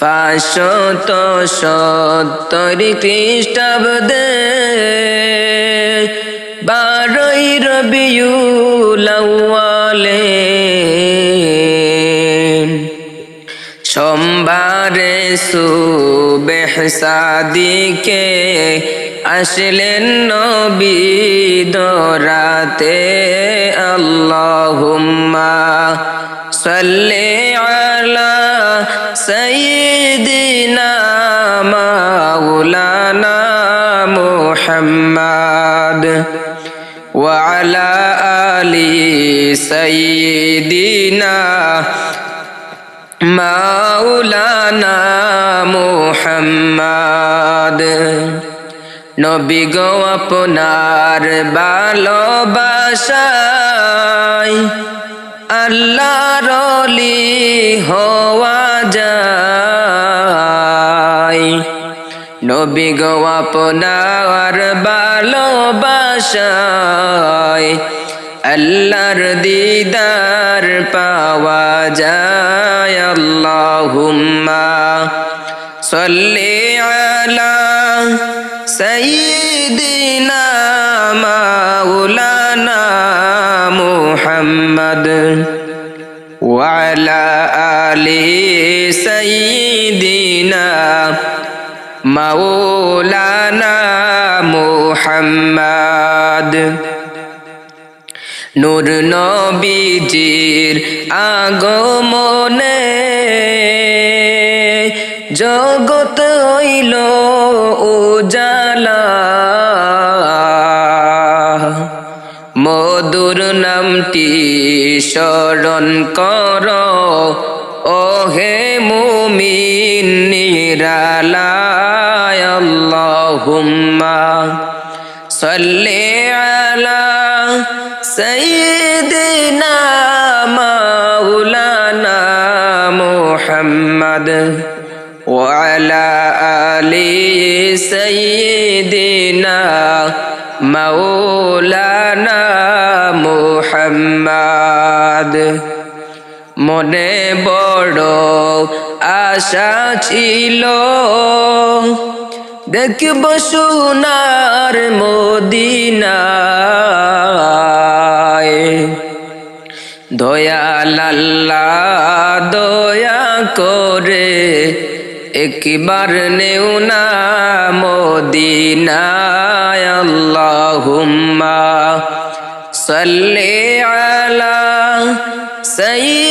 পাঁচশত সত্তর খ্রিস্টাব্দে বারোই রবিউলাওয়ালে সোমবারে সুবেহ সাদিকে আসলেন নবী দরাতে, আল্লাহুম্মা সাল্লি আলা সাইয়্যিদিনা মুহাম্মদ وعلى آل سيدنا মাওলানা মুহাম্মদ নবী গো আপনার ভালোবাসায় আল্লাহর অলি হওয়া নবী গো আপনার ভালোবাসায়, আল্লাহর দিদার পাওয়া যায় আল্লাহুম্মা। সল্লি আলা সাইয়িদিনা মাওলানা মুহাম্মদ ওয়া আলা আলি সাইয়িদিনা মাওলানা মোহাম্মদ। নূর নবীজির আগমনে জগত হইল উজালা। মধুর নামটি স্মরণ কর ও হে মুমিন নিরালায় আল্লাহুম্মা সাল্লি আলা سيدنا مولانا محمد وعلى آل سيدنا مولانا محمد মনে বড় আশা ছিল। দেখব সোনার দয়াল আল্লাহ দয়া করে একবার নেও না মদিনায়। আল্লাহুম্মা সাল্লি আলা সাইয়্যিদিনা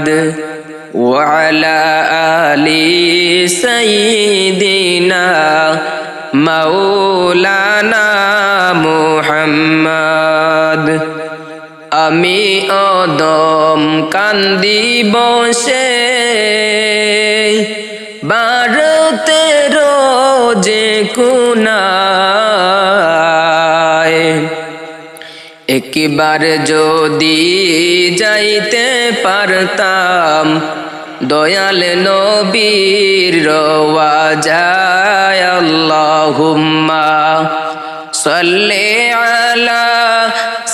মুহাম্মদ وعلى آل سيدنا مولانا মুহাম্মদ আমি অদম কান্দি বসে ভারতে রোজে কুনায় একবার যদি যাইতে পারতাম, দয়াল নবীর রওয়া যায় আল্লাহুম্মা সাল্লি আলা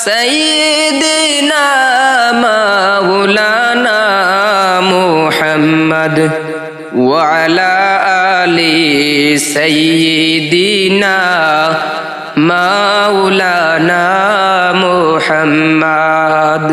সাইয়্যিদিনা মাওলানা মুহাম্মদ ওয়া আলা আলি সাইয়্যিদিনা مولانا محمد